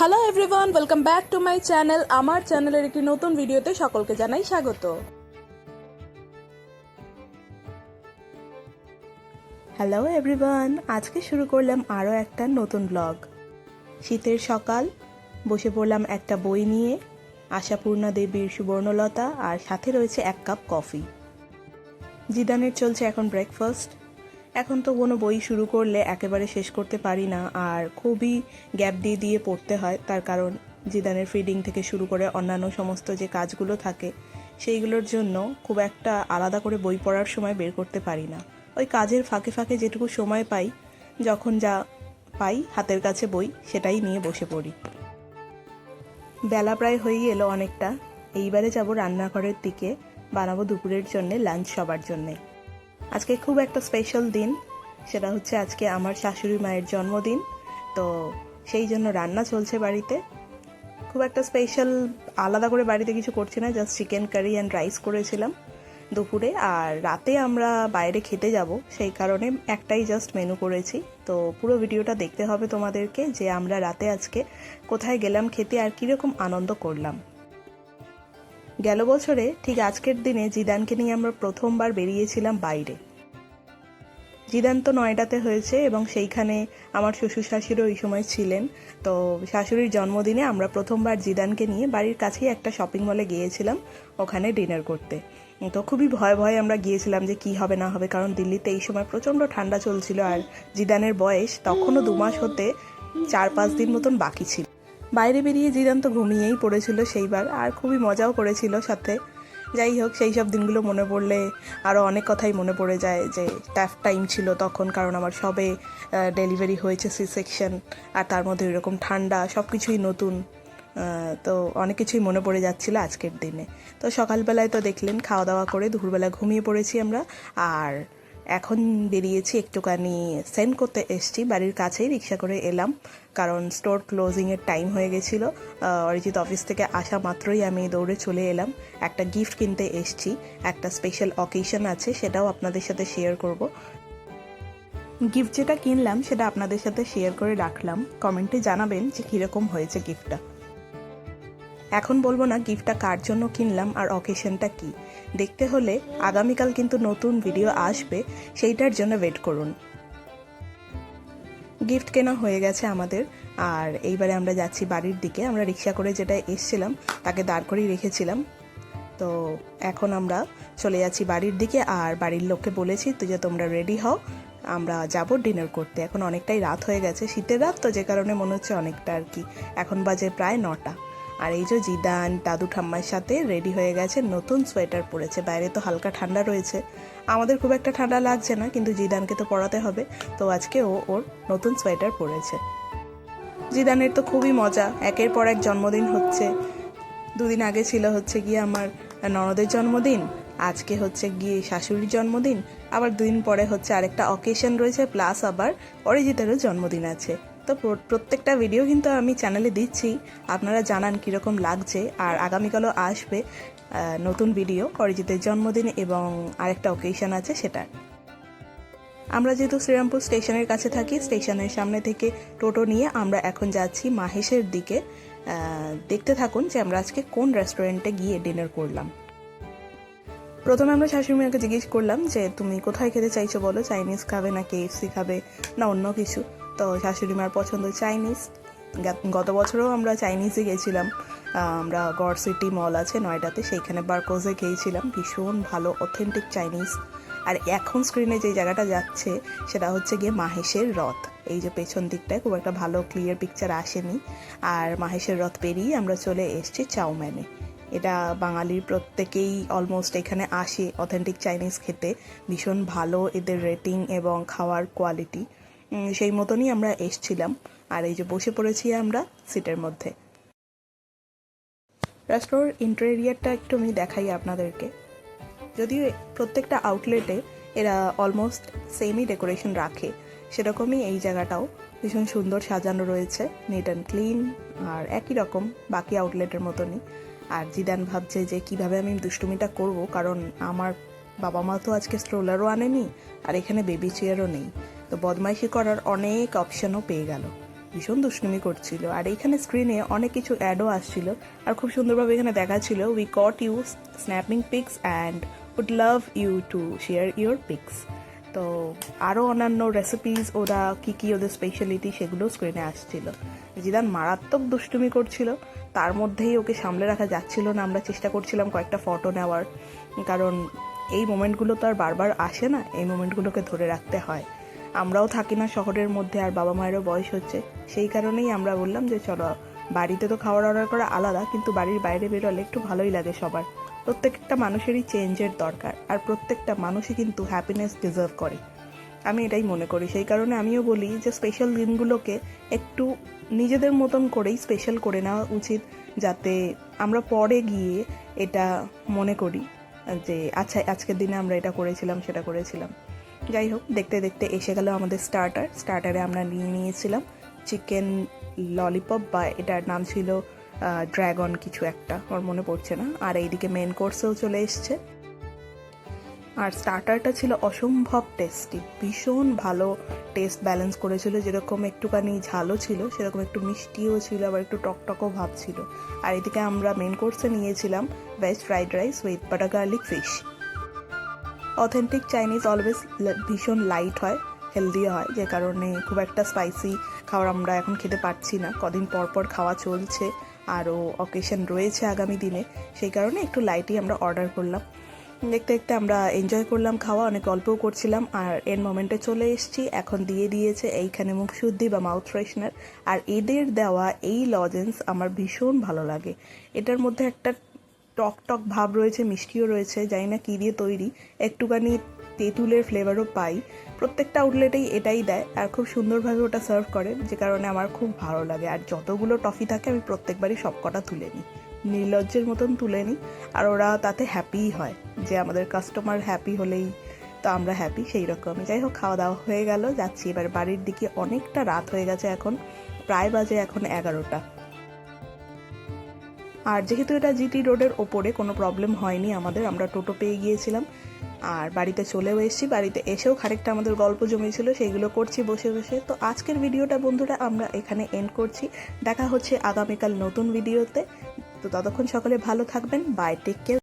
Hello everyone welcome back to my channel আমার চ্যানেলের একটি নতুন ভিডিওতে সকলকে জানাই স্বাগত। হ্যালো এভরিওয়ান আজকে শুরু করলাম আরও একটা নতুন ব্লগ শীতের সকাল, বসে পড়লাম একটা বই নিয়ে, আশাপূর্ণা দেবীর সুবর্ণলতা, আর সাথে রয়েছে এক কাপ কফি জিদানের চলছে এখন ব্রেকফাস্ট এখন তো কোনো বই শুরু করলে একেবারে শেষ করতে পারি না, আর খুবই গ্যাপ দিয়ে দিয়ে পড়তে হয়। তার কারণ জিদানের ফিডিং থেকে শুরু করে অন্যান্য সমস্ত যে কাজগুলো থাকে, সেইগুলোর জন্য খুব একটা আলাদা করে বই পড়ার সময় বের করতে পারি না। ওই কাজের ফাঁকে ফাঁকে যেটুকু সময় পাই, যখন যা পাই হাতের কাছে বই, সেটাই নিয়ে বসে পড়ি। বেলা প্রায় হয়ে এলো অনেকটা। এইবারে যাব রান্নাঘরের দিকে, বানাবো দুপুরের জন্য লাঞ্চ সবার জন্যে। আজকে খুব একটা স্পেশাল দিন। সেটা হচ্ছে আজকে আমার শাশুড়ি মায়ের জন্মদিন। তো সেই জন্য রান্না চলছে বাড়িতে। খুব একটা স্পেশাল আলাদা করে বাড়িতে কিছু করছি না just chicken curry and rice করেছিলাম দুপুরে। আর রাতে আমরা বাইরে খেতে যাব, সেই কারণে একটাই জাস্ট মেনু করেছি। তো পুরো ভিডিওটা দেখতে হবে তোমাদেরকে যে আমরা রাতে আজকে কোথায় গেলাম, খেতে আর কীরকম আনন্দ করলাম। গেল বছরে ঠিক আজকের দিনে জিদানকে নিয়ে আমরা প্রথমবার বেরিয়েছিলাম বাইরে। জিদান তো নয়ডাতে হয়েছে এবং সেইখানে আমার শ্বশুর শাশুড়ি ওই সময় ছিলেন। তো শাশুড়ির জন্মদিনে আমরা প্রথমবার জিদানকে নিয়ে বাড়ির কাছেই একটা শপিং মলে গিয়েছিলাম, ওখানে ডিনার করতে। তো খুবই ভয় ভয়ে আমরা গিয়েছিলাম যে কি হবে না হবে, কারণ দিল্লিতে এই সময় প্রচণ্ড ঠান্ডা চলছিল আর জিদানের বয়স তখনও দু মাস হতে চার পাঁচ দিন মতন বাকি ছিল। বাইরে বেরিয়ে জিদান তো ঘুমিয়েই পড়েছিল সেইবার, আর খুবই মজাও করেছিল সাথে। যাই হোক, সেই সব দিনগুলো মনে পড়লে আরও অনেক কথাই মনে পড়ে যায় যে টাফ টাইম ছিল তখন, কারণ আমার সবে ডেলিভারি হয়েছে সি সেকশন আর তার মধ্যে এরকম ঠান্ডা সব কিছুই নতুন তো অনেক কিছুই মনে পড়ে যাচ্ছিল আজকের দিনে। তো সকালবেলায় তো দেখলেন, খাওয়া দাওয়া করে দুপুরবেলা ঘুমিয়ে পড়েছি আমরা, আর এখন বেরিয়েছি একটুখানি সেন্ড করতে এসছি, বাড়ির কাছেই রিক্সা করে এলাম, কারণ স্টোর ক্লোজিংয়ের টাইম হয়ে গেছিল। অরিজিৎ অফিস থেকে আসা মাত্রই আমি দৌড়ে চলে এলাম, একটা গিফট কিনতে এসছি, একটা স্পেশাল অকেশন আছে, সেটাও আপনাদের সাথে শেয়ার করব। গিফট যেটা কিনলাম, সেটা আপনাদের সাথে শেয়ার করে রাখলাম। কমেন্টে জানাবেন যে কীরকম হয়েছে গিফটটা। এখন বলব না গিফটটা কার জন্য কিনলাম আর অকেশনটা কি। দেখতে হলে আগামীকাল কিন্তু নতুন ভিডিও আসবে, সেইটার জন্য ওয়েট করুন। গিফট কেনা হয়ে গেছে আমাদের, আর এইবারে আমরা যাচ্ছি বাড়ির দিকে। আমরা রিক্সা করে যেটা এসছিলাম, তাকে দাঁড় করিয়ে রেখেছিলাম। তো এখন আমরা চলে যাচ্ছি বাড়ির দিকে, আর বাড়ির লোককে বলেছি তো যে তোমরা রেডি হও, আমরা যাব ডিনার করতে। এখন অনেকটাই রাত হয়ে গেছে। শীতের রাত তো, যে কারণে মনে হচ্ছে অনেকটা আর কি। এখন বাজে প্রায় নটা। আর এই যে জিদান, দাদু ঠাম্মার সাথে রেডি হয়ে গেছে, নতুন সোয়েটার পরেছে। বাইরে তো হালকা ঠান্ডা রয়েছে। আমাদের খুব একটা ঠান্ডা লাগছে না, কিন্তু জিদানকে তো পরাতে হবে। তো আজকে ও ওর নতুন সোয়েটার পরেছে। জিদানের তো খুবই মজা। একের পর এক জন্মদিন হচ্ছে। দুদিন আগে ছিল হচ্ছে গিয়ে আমার ননদের জন্মদিন, আজকে হচ্ছে গিয়ে শাশুড়ির জন্মদিন। আবার দুদিন পরে হচ্ছে আরেকটা অকেশন রয়েছে প্লাস আবার অরিজিতেরও জন্মদিন আছে। তো প্র- প্রত্যেকটা ভিডিও কিন্তু আমি চ্যানেলে দিচ্ছি। আপনারা জানান কীরকম লাগছে। আর আগামীকালও আসবে নতুন ভিডিও অরিজিতের জন্মদিন এবং আরেকটা অকেশন আছে সেটার আমরা যেহেতু শ্রীরামপুর স্টেশনের কাছে থাকি স্টেশনের সামনে থেকে টোটো নিয়ে আমরা এখন যাচ্ছি মাহেশের দিকে। দেখতে থাকুন যে আমরা আজকে কোন রেস্টুরেন্টে গিয়ে ডিনার করলাম। প্রথমে আমরা শাশুড়ি মাকে জিজ্ঞেস করলাম যে, তুমি কোথায় খেতে চাইছো বলো? চাইনিজ খাবে না কেএফসি খাবে, না অন্য কিছু? তো শাশুড়ি মার পছন্দ চাইনিজ। গত বছরও আমরা চাইনিজে গেছিলাম। আমরা গড় সিটি মল আছে নয়ডাতে, সেইখানে বারকোজে খেয়েছিলাম ভীষণ ভালো অথেন্টিক চাইনিজ আর এখন স্ক্রিনে যে জায়গাটা যাচ্ছে, সেটা হচ্ছে গিয়ে মাহেশের রথ। এই যে পেছন দিকটায় খুব একটা ভালো ক্লিয়ার পিকচার আসেনি। আর মাহেশের রথ পেরিয়ে আমরা চলে এসেছি চাউম্যানে। এটা বাঙালির প্রত্যেকেই অলমোস্ট এখানে আসে অথেন্টিক চাইনিজ খেতে। ভীষণ ভালো এদের রেটিং এবং খাওয়ার কোয়ালিটি সেই মতনই আমরা এসছিলাম। আর এই যে বসে পড়েছি আমরা সিটের মধ্যে। রেস্টোর ইন্টেরিয়ারটা একটু আমি দেখাই আপনাদেরকে। যদিও প্রত্যেকটা আউটলেটে এরা অলমোস্ট সেমই ডেকোরেশন রাখে। সেরকমই এই জায়গাটাও ভীষণ সুন্দর সাজানো রয়েছে নিট অ্যান্ড ক্লিন আর একই রকম বাকি আউটলেটের মতনই। আর জিদান ভাবছে যে কীভাবে আমি দুষ্টুমিটা করব, কারণ আমার বাবা মা তো আজকে স্ট্রোলারও আনেনি, আর এখানে বেবি চেয়ারও নেই। তো বদমাইশি করার অনেক অপশনও পেয়ে গেল। ভীষণ দুষ্টুমি করছিল। আর এইখানে স্ক্রিনে অনেক কিছু অ্যাডও আসছিল। আর খুব সুন্দরভাবে এখানে দেখাচ্ছিল we caught you snapping pics and would love you to share your pics তো আরও অন্যান্য রেসিপিস ওরা কী কী ওদের স্পেশালিটি সেগুলো স্ক্রিনে আসছিল। জিদান মারাত্মক দুষ্টুমি করছিল। তার মধ্যেই ওকে সামলে রাখা যাচ্ছিল না। আমরা চেষ্টা করছিলাম কয়েকটা ফটো নেওয়ার। কারণ এই মোমেন্টগুলো তো আর বারবার আসে না। এই মোমেন্টগুলোকে ধরে রাখতে হয়। আমরাও থাকি না শহরের মধ্যে আর বাবা মায়েরও বয়স হচ্ছে। সেই কারণেই আমরা বললাম যে, চলো, বাড়িতে তো খাবার অর্ডার করা আলাদা, কিন্তু বাড়ির বাইরে বেরোলে একটু ভালোই লাগে সবার। প্রত্যেকটা মানুষেরই চেঞ্জের দরকার, আর প্রত্যেকটা মানুষই কিন্তু হ্যাপিনেস ডিজার্ভ করে। আমি এটাই মনে করি। সেই কারণে আমিও বলি যে স্পেশাল দিনগুলোকে একটু নিজেদের মতন করেই স্পেশাল করে নেওয়া উচিত, যাতে আমরা পরে গিয়ে এটা মনে করি যে আচ্ছা আজকের দিনে আমরা এটা করেছিলাম, সেটা করেছিলাম। যাই হোক দেখতে দেখতে এসে গেল আমাদের স্টার্টার স্টার্টারে আমরা নিয়ে নিয়েছিলাম চিকেন ললিপপ বা এটার নাম ছিল ড্র্যাগন কিছু একটা, আমার মনে পড়ছে না। আর এইদিকে মেন কোর্সেও চলে এসছে। আর স্টার্টারটা ছিল অসম্ভব টেস্টি ভীষণ ভালো টেস্ট ব্যালেন্স করেছিল। যেরকম একটুখানি ঝালও ছিল, সেরকম একটু মিষ্টিও ছিল, আবার একটু টকটকও ভাব ছিল। আর এদিকে আমরা মেন কোর্সে নিয়েছিলাম veg fried rice with butter garlic fish authentic Chinese always ভীষণ লাইট হয় হেলদি হয়, যে কারণে খুব একটা স্পাইসি খাবার আমরা এখন খেতে পারছি না। কদিন পর পর খাওয়া চলছে, আরও অকেশন রয়েছে আগামী দিনে, সেই কারণে একটু লাইটই আমরা অর্ডার করলাম। দেখতে দেখতে আমরা এনজয় করলাম খাওয়া, অনেক গল্পও করছিলাম, আর এর মোমেন্টে চলে এসেছি। এখন দিয়ে দিয়েছে এইখানে মুখ শুদ্ধি বা মাউথ ফ্রেশনার আর এদের দেওয়া এই লজেন্স আমার ভীষণ ভালো লাগে। এটার মধ্যে একটা টক টক ভাব রয়েছে, মিষ্টিও রয়েছে, জানি না কী দিয়ে তৈরি। একটুখানি তেঁতুলের ফ্লেভারও পাই। প্রত্যেকটা আউটলেটেই এটাই দেয়। আর খুব সুন্দরভাবে ওটা সার্ভ করে, যে কারণে আমার খুব ভালো লাগে। আর যতগুলো টফি থাকে, আমি প্রত্যেকবারই সবকটা তুলে নিই। নির্লজ্জের মতন তুলে নিই। আর ওরা তাতে হ্যাপিই হয়। যে আমাদের কাস্টমার হ্যাপি হলেই তো আমরা হ্যাপি সেই রকমই যাই হোক, খাওয়া দাওয়া হয়ে গেল, যাচ্ছি। এবার বাড়ির দিকে অনেকটা রাত হয়ে গেছে এখন। প্রায় বাজে এখন এগারোটা। আর যেহেতু এটা জিটি রোডের ওপরে কোনো প্রবলেম হয়নি আমাদের, আমরা টোটো পেয়ে গিয়েছিলাম। আর বাড়িতে চলেও এসেছি, বাড়িতে এসেও খানিকটা আমাদের গল্প জমেছিল, সেগুলো করছি বসে বসে। তো আজকের ভিডিওটা বন্ধুরা আমরা এখানে এন্ড করছি। দেখা হচ্ছে আগামীকাল নতুন ভিডিওতে। তো ততক্ষণ সকলে ভালো থাকবেন বাই টেক কেয়ার